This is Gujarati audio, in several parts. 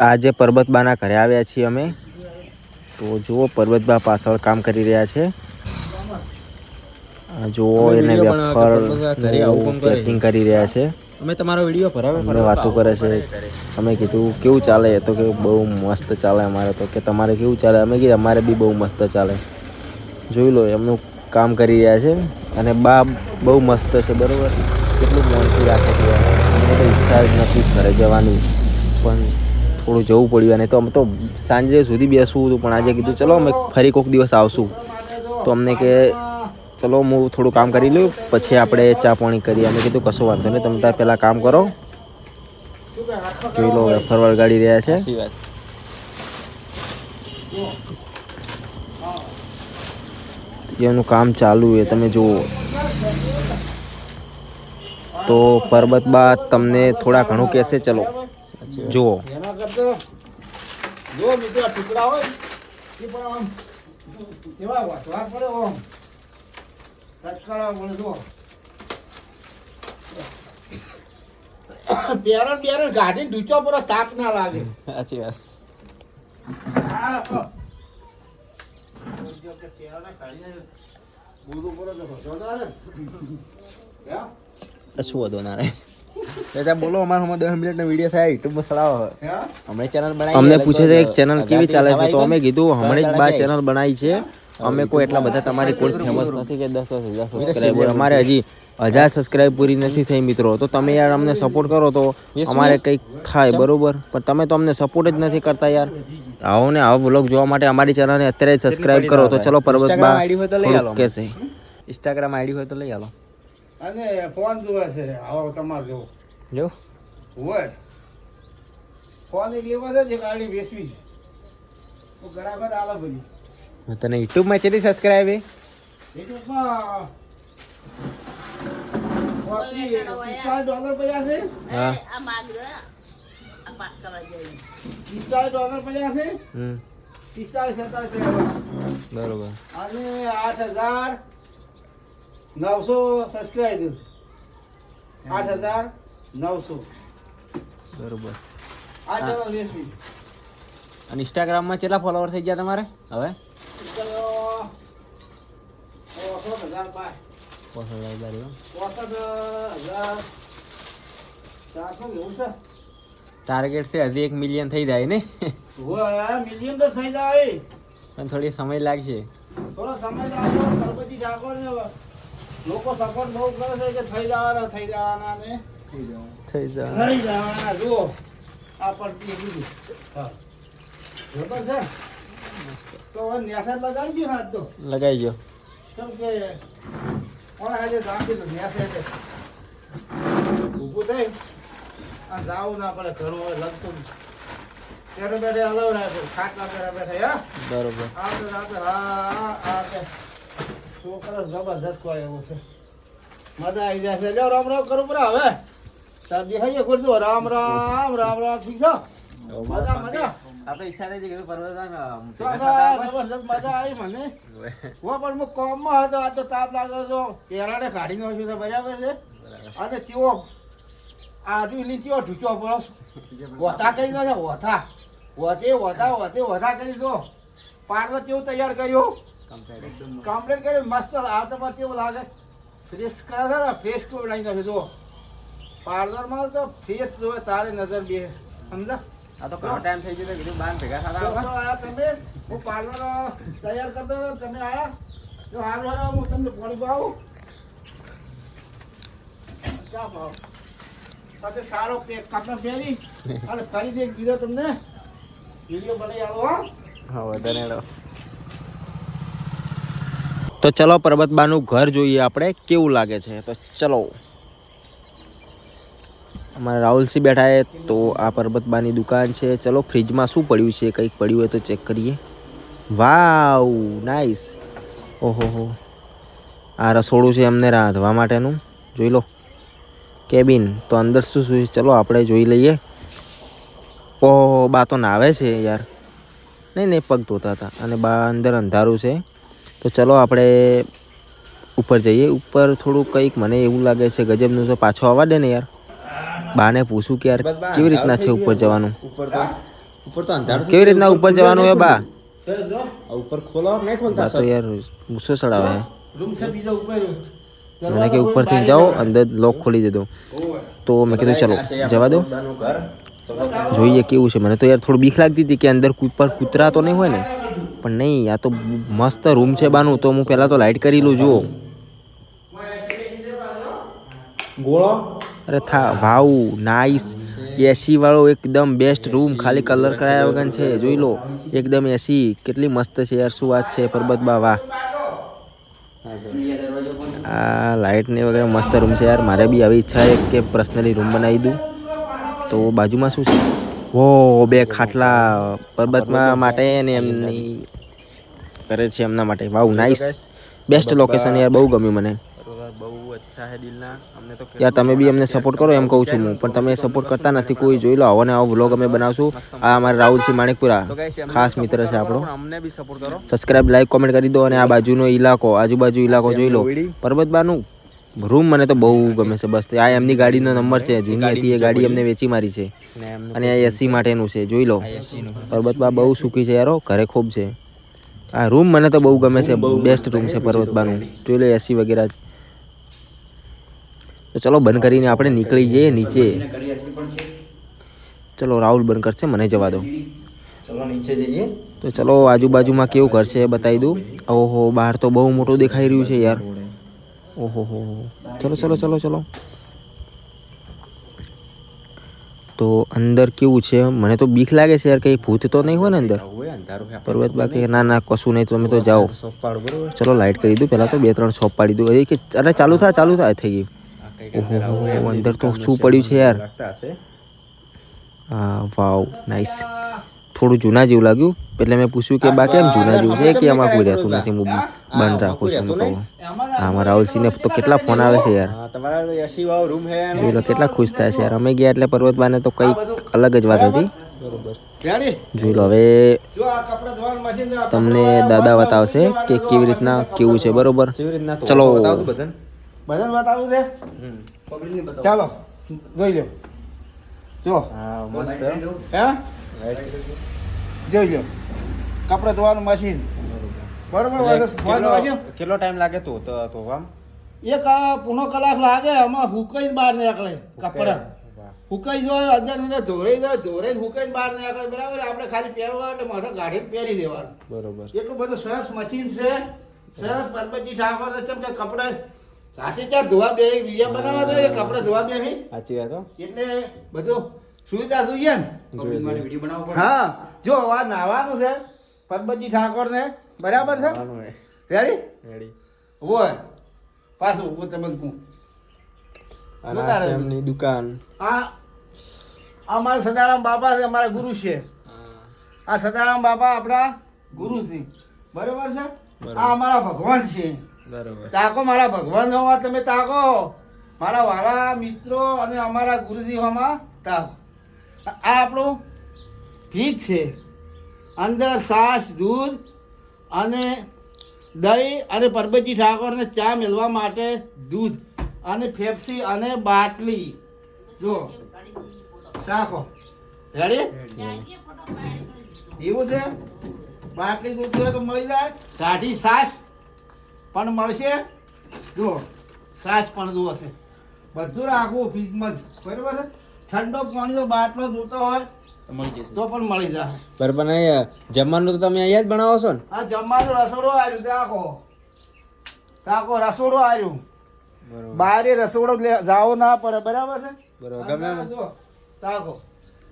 આજે પરબતબાના ઘરે આવ્યા છીએ અમે. તો જુઓ પરબતબા પાછળ કામ કરી રહ્યા છે. જુઓ એને કામ પેકિંગ કરી રહ્યા છે. અમે તમારો વીડિયો ભરાવે વાતો કરે છે. અમે કીધું કેવું ચાલે? તો કે બહુ મસ્ત ચાલે અમારે તો. કે તમારે કેવું ચાલે? અમે કીધું અમારે બી બહુ મસ્ત ચાલે. જોઈ લો એમનું કામ કરી રહ્યા છે. અને બા બહુ મસ્ત છે બરાબર? કેટલું મનથી રાખે છે. ઈચ્છા જ નથી ઘરે જવાની. પણ થોડું જવું પડ્યું અને તો અમે તો સાંજે સુધી બેસવું હતું પણ આજે કીધું ચલો અમે ફરી કોઈક દિવસ આવશું. તો અમને કે ચલો હું થોડું કામ કરી લઉં પછી આપણે ચા પાણી કરીએ. અમે કીધું કશો વાંધો નહીં તમે ત્યાં પહેલાં કામ કરો. જોઈ લો વેફર વળગાડી રહ્યા છે. એનું કામ ચાલુ છે તમે જુઓ. તો પરબત બા તમને થોડા ઘણું કહેશે ચલો. જુઓ. કરતા જો મિત્રો ટુકડા હોય એ પણ આમ એવા વાટવા પડે આમ તટકાળા પડે જો. પેરણ બેરણ ગાડી ડૂચો પર તાપ ના લાગે. સાચી વાત. તો? શું વધુ ના રહે દાદા બોલો અમારા હમણાં દસ મિનિટનો વીડિયો થાય યુટ્યુબમાં ચડાવો અમે ચેનલ બનાવી અમને પૂછે છે કે ચેનલ કેવી ચાલે છે? તો અમે કીધું હમણાં જ બા ચેનલ બનાવી છે. અમે કોઈ એટલા બધા તમારી કોઈ ફેમસ નથી કે દસ દસ હજાર સબસ્ક્રાઈબર અમારે હજી હજાર સબસ્ક્રાઈબ પૂરી નથી થઈ મિત્રો. તો તમે યાર અમને સપોર્ટ કરો તો અમારે કંઈક થાય બરોબર? પણ તમે તો અમને સપોર્ટ જ નથી કરતા યાર. આવો ને આવો બ્લોગ જોવા માટે અમારી ચેનલને અત્યારે જ સબસ્ક્રાઈબ કરો તો ચલો પર્વત આઈડી હોય તો લઈ ઇન્સ્ટાગ્રામ આઈડી હોય તો લઈ આવો અને ફોન જોવે છે આવો તમારે જેવો. જો હોય. ફોન એક લેવા છે જે ગાડી વેચવી છે. તો ઘણા આલા બની તને યુટ્યુબમાં કેટલી સબસ્ક્રાઇબ હે યુટ્યુબમાં પોત્રીસ, પિસ્તાળીસ ડોલર પડ્યા છે. હા. પિસ્તાળીસ ડોલર પડ્યા છે. હમ. પિસ્તાળીસ સત્તાવીસ પડ્યા બરોબર. અને આઠ હજાર નવસો સબસ્ક્રાઈબ આઠ હજાર નવસો. બરોબર. અને ઇન્સ્ટાગ્રામમાં કેટલા ફોલોવર થઈ ગયા તમારે? હવે? ટાર્ગેટ છે. હજી એક મિલિયન થઈ જાય ને? મિલિયન તો થઈ જાય. પણ થોડી સમય લાગશે. થોડો સમય લાગશે લોકો સપોર્ટ બહુ કરે છે કે થઈ જવાના થઈ જવાના ને. થઈ જાય થઈ જવાના. જુઓ. આ પડતી કીધું હા. બરોબર છે? તો હવે નેસર લગાડજો હાથ તો. લગાઈ ગયો કેમ કે કોણ આજે જામ તો નેસર છે. ઊભું થઈ. આ જાવું ના પડે ઘણું હોય લગતું ત્યારે બેઠે હલવ રાખે ખાટલા બેઠા બેઠે હા? બરોબર. આ તો રાતે હા આ કે છોકરો જબરજસ્ત કોઈ એવું છે. મજા આવી જશે. લ્યો રામ રામ કરું પરા હવે. થઈ ખુરશો રામ રામ રામ રામ ઠીક છે? મજા મજા. આપણે ઈચ્છા થઈ છે કે તો આ જબરદસ્ત મજા આવી મને. હું પણ હું કોમમાં હતો આ તો તાપ લાગ્યો તો પેરાડે કાઢી નાખ્યું છે બરાબર છે? અને તેવો આજુ લીધી તેવો ઢૂચો પડો. વથા કરી નાખે વથા વધે વથા વધે વથા કરી દો. પાર્વત કેવું તૈયાર કર્યો. કમ્પ્લેટ કર્યો. મસ્ત આવતા તમારે કેવું લાગે. ફ્રેશ કરે છે ને ફેસ કેવું લાગી નાખે જો પાર્લરમાં તો ફેસ જોવે તારી નજર બે સમજા આ તો ઘણો ટાઈમ થઈ ગયો કીધું બાર ભેગા થતા તો તમે હું પાર્લર તૈયાર કરતો તમે આયા. જો હાલ હાલ હું તમને પાણી પાવું ચા ભાવ સાથે સારો પેક કાપડ પહેરી અને ફરીથી એક બીજો તમને વીડિયો બનાવી આવો હા. હા વધારે તો ચલો પરબતબાનું ઘર જોઈએ આપણે કેવું લાગે છે? તો ચલો. અમારા રાહુલસિંહ બેઠા છે, તો આ પર્વતબાની દુકાન છે. ચલો, ફ્રીજમાં શું પડ્યું છે? કંઈક પડ્યું હોય તો ચેક કરીએ. વાવ નાઈસ ઓહો, હો. આ રસોડું છે એમને રાંધવા માટેનું. જોઈ લો. કેબિન. તો અંદર શું શું છે? ચલો, આપણે જોઈ લઈએ. ઓહો બા તો નાવે છે યાર. નહીં નહીં, પગ ધોતા હતા. અને બા અંદર અંધારું છે. તો ચલો, આપણે ઉપર જઈએ. ઉપર થોડું કંઈક મને એવું લાગે છે, ગજબનું છે. પાછો આવવા દે ને યાર. બાને પૂછું કે યાર કેવી રીતના છે ઉપર જવાનું? ઉપર તો અંધારું કેવી રીતના ઉપર જવાનું હે બા? સર જો આ ઉપર ખોલો નહીં ખોલતા તો યાર ગુસ્સો ચડાવે રૂમ છે બીજો ઉપર. મને કે ઉપરથી જાઓ અંદર લોક ખોલી દેતો તો મેં કીધું ચલો જવા દો. જોઈએ કેવું છે. મને તો યાર થોડું બીક લાગતી હતી કે અંદર ઉપર કૂતરા તો નહીં હોય ને? પણ નહીં આ તો મસ્ત રૂમ છે બાનું. તો હું પહેલાં તો લાઇટ કરી લઉં જુઓ. ગોળો? અરે થા ભાવ નાઇસ એસી વાળો એકદમ બેસ્ટ રૂમ ખાલી કલર કરાયા વગર છે, જોઈ લો. એકદમ એસી કેટલી મસ્ત છે યાર, શું વાત છે, પરબત બા, વાહ. આ લાઇટને વગેરે મસ્ત રૂમ છે યાર. મારે બી આવી ઈચ્છા છે કે પર્સનલી રૂમ બનાવી દઉં. તો બાજુમાં શું છે? ઓ, બે ખાટલા પર્વતમાં માટે ને એમની કરે છે એમના માટે. વાવ નાઇસ બેસ્ટ લોકેશન યાર, બહુ ગમ્યું મને બહુ અચ્છા હે દિલના અમને તો યાર તમે બી અમને સપોર્ટ કરો એમ કહું છું હું પણ તમે સપોર્ટ કરતા નથી કોઈ જોઈ લો આવો ને આવો વ્લોગ અમે બનાવશું. આ અમારા રાહુલસિંહ માણેકપુરા ખાસ મિત્ર છે આપણો. અમને બી સપોર્ટ કરો. સબસ્ક્રાઇબ લાઈક કોમેન્ટ કરી દો અને આ બાજુનો ઇલાકો આજુબાજુ ઇલાકો જોઈ લો. દોયડી. પર્વતબાનું. રૂમ મને તો બહુ ગમે છે બસ. આ એમની ગાડીનો નંબર છે જૂની હતી એ ગાડી અમને વેચી મારી છે. અને આ એસી માટેનું છે જોઈ લો. પર્વતબા બહુ સુખી છે યારો ઘરે ખૂબ છે. આ રૂમ મને તો બહુ ગમે છે બેસ્ટ રૂમ છે પર્વતબાનું. જોઈ લો એસી વગેરે. તો ચલો બંધ કરીને આપણે નીકળી જઈએ નીચે. ચલો રાહુલ બંધ કરશે મને જવા દો. ચલો નીચે જઈએ. તો ચલો આજુબાજુમાં કેવું ઘર છે બતાવી દઉં. ઓહો બહાર તો બહુ મોટું દેખાઈ રહ્યું છે યાર. ઓહો હો ચલો ચલો ચલો ચલો. તો અંદર કેવું છે? મને તો બીક લાગે છે યાર કઈ ભૂત તો નહીં હોય ને અંદર? પર્વત બાકી ના ના કશું નહીં તમે તો જાઓ. ચલો લાઇટ કરી દઉં પહેલાં તો બે ત્રણ શોપ પાડી દઉં. કે અરે ચાલુ થાય ચાલુ થાય થઈ કઈ ઓહો અંદર તો શું પડ્યું છે યાર? હા વાવ નાઇસ થોડું જૂના જેવું લાગ્યું. એટલે મેં પૂછ્યું કે બા કેમ જૂના જેવું છે કે એમાં કોઈ રહેતું નથી? હું બંધ રાખું છું કહું મારા રાહુલસિંહને તો કેટલા ફોન આવે છે યાર. એ લોકો કેટલા ખુશ થાય છે યાર. અમે ગયા એટલે પર્વતબાને તો કંઈક અલગ જ વાત હતી. જોઈ લો હવે તમને દાદા બતાવશે કે કેવી રીતના કેવું છે બરોબર? ચલો. બતાવો બધાને. બધાને છે? ચાલો જોઈ લો જો. હા મસ્ત. હે? જોઈ લો કપડા ધોવાનું મશીન બરોબર કેટલો કેટલો ટાઈમ લાગે તો તો આમ એક પૂનો કલાક લાગે આમાં હુકાઈ જ બહાર નીકળે કપડા. હુકાઈ જો અંદર અંદર ધોરે જાય ધોરાઈ હુકાઈ બહાર નીકળે બરાબર? આપણે ખાલી પહેરવા એટલે મારે ગાડી પહેરી લેવાનું. બરોબર. એટલું બધું સરસ મશીન છે. સરસ પરબતજી ઠાકોર છે કેમ કે કપડા સાસી ત્યાં ધોવા બે વીડિયો બનાવવા જોઈએ કપડા ધોવા બે સાચી વાત એટલે બધું સુવિધા જોઈએ ને. હા જો આ નાવાનું છે. પરબતજી ઠાકોર ને બરાબર છે? રેડી રેડી હોય. પાછું હું તમને કહું. એમની દુકાન. આ અમારા મારા સદારામ બાપા છે અમારા ગુરુ છે. આ સદારામ બાપા આપણા ગુરુ છે. બરાબર છે? આ અમારા ભગવાન છે. બરોબર. તાકો મારા ભગવાન હોવા તમે તાકો. મારા વાલા મિત્રો અને અમારા ગુરુજી હોમાં તાકો. આ આપણું ભીત છે. અંદર સાસ દૂધ અને દહીં અને પરબતજી ઠાકોરને ચા મેળવા માટે દૂધ અને ફેફસી અને બાટલી. જો તાકો. રેડી એવું છે? બાટલી દૂધ જોઈએ તો મળી જાય. ટાઢી છાશ પણ મળશે? જુઓ સાચ પણ જુઓ છે. બધું રાખવું ફ્રીજમાં જ. બરાબર છે? ઠંડો પાણીનો બાટલો જોતો હોય તો પણ મળી જાય. બરાબર ને જમવાનું તો તમે અહીંયા જ બનાવો છો ને? આ જમવાનું રસોડો આવ્યું કાકો તાકો રસોડો આવ્યું બહાર બારે રસોડો લે જાવો ના પડે બરાબર છે? બરાબર ગમે તાકો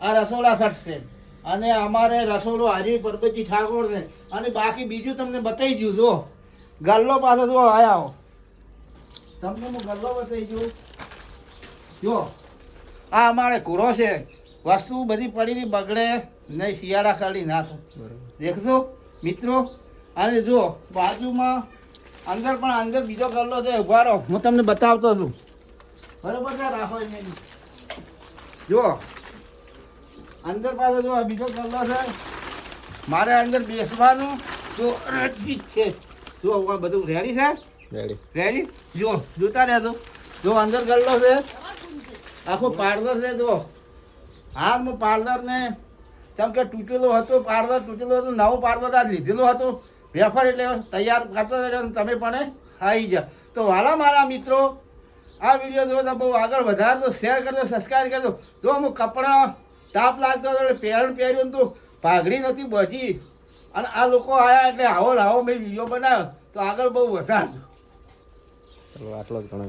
આ રસોડા સટશે છે. અને અમારે રસોડો હાજી પરબતજી ઠાકોર છે અને બાકી બીજું તમને બતાવી દઉં જો ગલ્લો પાછો જો આયા તમને હું ગલ્લો બતાવી દઉં જો આ અમારે કુરો છે. વસ્તુ બધી પડીની બગડે નહીં શિયાળા ખાલી ના દેખજો મિત્રો? અને જો બાજુમાં અંદર પણ અંદર બીજો ગલ્લો છે ઊભા રહો. હું તમને બતાવતો છું. બરોબર છે રાખો જો અંદર પાસે જો બીજો ગલ્લો છે. મારે અંદર બેસવાનું. તો છે. જો આ બધું રેડી છે? રેડી રેડી જો જોતા રહેજો. જો અંદર ગલ્લો છે. આખો પાર્લર છે જો હાલમાં પાર્લર ને કેમ કે તૂટેલો હતો પાર્લર તૂટેલો હતો નવો પાર્લર આ લીધેલો હતો. વેફર એટલે તૈયાર કરતો રહ્યો તમે પણ આવી જાઓ. તો વાલા મારા મિત્રો આ વીડિયો જો તો બહુ આગળ વધારજો શેર કરજો સબસ્ક્રાઈબ કરજો. જો અમુક કપડાં તાપ લાગતો હતો એટલે પહેરણ પહેર્યું હતું તો પાઘડી નહોતી બચી અને આ લોકો આવ્યા એટલે આવો લાવો મેં વીડિયો બનાવ્યો, તો આગળ બહુ વધારે. આટલો જ ગણાય.